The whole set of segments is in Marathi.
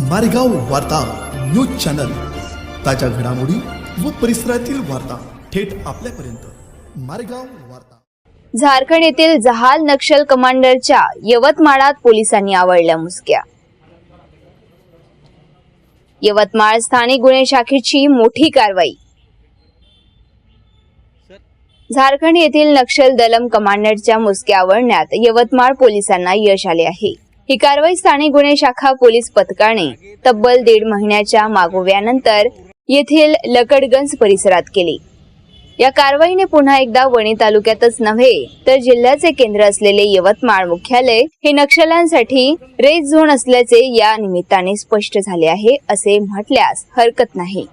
मारेगाव वार्ता न्यूज चॅनल. ताज्या घडामोडी व परिसरातील वार्ता थेट आपल्यापर्यंत. मारेगाव वार्ता. झारखंड येथील जहाल नक्षल कमांडरच्या यवतमाळात पोलिसांनी आवडल्या मुसक्या. यवतमाळ स्थानिक गुन्हे शाखेची मोठी कारवाई. झारखंड येथील नक्षल दलम कमांडरच्या मुसक्या आवळण्यात यवतमाळ पोलिसांना यश आले आहे. ही कारवाई स्थानिक गुन्हे शाखा पोलीस पथकाने तब्बल दीड महिन्याच्या मागोव्यानंतर येथील लकडगंज परिसरात केली. या कारवाईने पुन्हा एकदा वणी तालुक्यातच नव्हे तर जिल्ह्याचे केंद्र असलेले यवतमाळ मुख्यालय हे नक्षल्यांसाठी रेड झोन असल्याचे या निमित्ताने स्पष्ट झाले आहे असे म्हटल्यास हरकत नाही.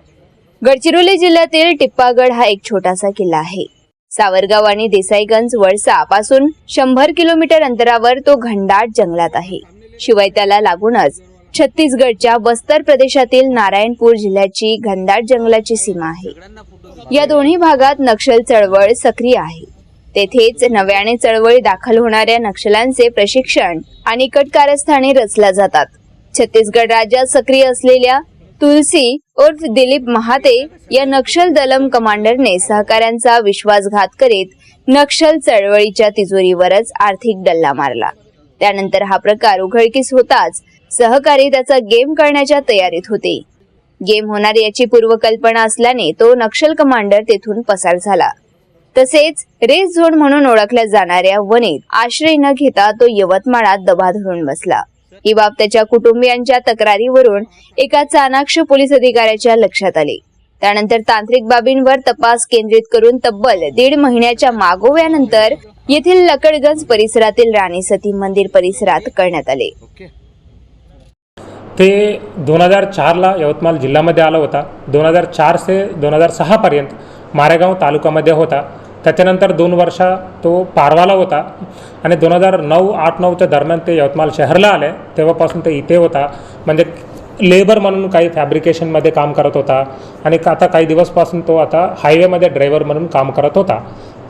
गडचिरोली जिल्ह्यातील टिप्पागड हा एक छोटासा किल्ला आहे. सावरगाव आणि देसाईगंज वळसा पासून शंभर किलोमीटर अंतरावर तो घनदाट जंगलात आहे. शिवाय त्याला लागूनच छत्तीसगडच्या बस्तर प्रदेशातील नारायणपूर जिल्ह्याची घनदाट जंगलाची सीमा आहे. या दोन्ही भागात नक्षल चळवळ सक्रिय आहे. तेथेच नव्याने चळवळी दाखल होणाऱ्या नक्षलांचे प्रशिक्षण आणि कट कारस्थाने रचल्या जातात. छत्तीसगड राज्यात सक्रिय असलेल्या तुलसी उर्फ दिलीप महाते या नक्षल दलम कमांडरने सहकाऱ्यांचा विश्वासघात करीत नक्षल चळवळीच्या तिजोरीवरच आर्थिक डल्ला मारला. त्यानंतर हा प्रकार उघडकीस होताच सहकारी त्याचा गेम करण्याच्या तयारीत होते. गेम होणार याची पूर्वकल्पना असल्याने तो नक्षल कमांडर तेथून पसार झाला. तसेच रेस झोन म्हणून ओळखल्या जाणाऱ्या वनेत आश्रय न घेता तो यवतमाळात दबा धरून बसला. ही बाब त्याच्या कुटुंबियांच्या तक्रारीवरून एका चाणाक्ष पोलीस अधिकाऱ्याच्या लक्षात आली. त्यानंतर तांत्रिक बाबींवर तपास केंद्रित करून तब्बल दीड महिन्याच्या मागोव्यानंतर येथील लकडगंज परिसरातील राणी सती मंदिर परिसरात करण्यात आले. ते दोन हजार चारला यवतमाळ जिल्ह्यामध्ये आला होता. दोन हजार चार ते दोन हजार सहापर्यंत मारेगाव तालुक्यामध्ये होता. त्याच्यानंतर दोन वर्षा तो पारवाला होता आणि दोन हजार नऊ आठ नऊच्या दरम्यान ते यवतमाळ शहरला आले. तेव्हापासून ते इथे होता. म्हणजे लेबर म्हणून काही फॅब्रिकेशनमध्ये काम करत होता. आणि आता काही दिवसपासून तो आता हायवेमध्ये ड्रायव्हर म्हणून काम करत होता.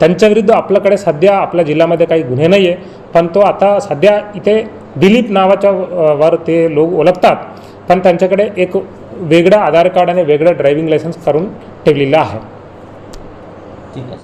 त्यांच्याविरुद्ध आपल्याकडे सध्या आपल्या जिल्ह्यामध्ये काही गुन्हे नाही आहे पण तो आता सध्या इथे दिलीप नावाच्या वर ते लोक ओळखतात. पण त्यांच्याकडे एक वेगळं आधार कार्ड आणि वेगळं ड्रायव्हिंग लायसन्स करून ठेवलेलं आहे. ठीक आहे.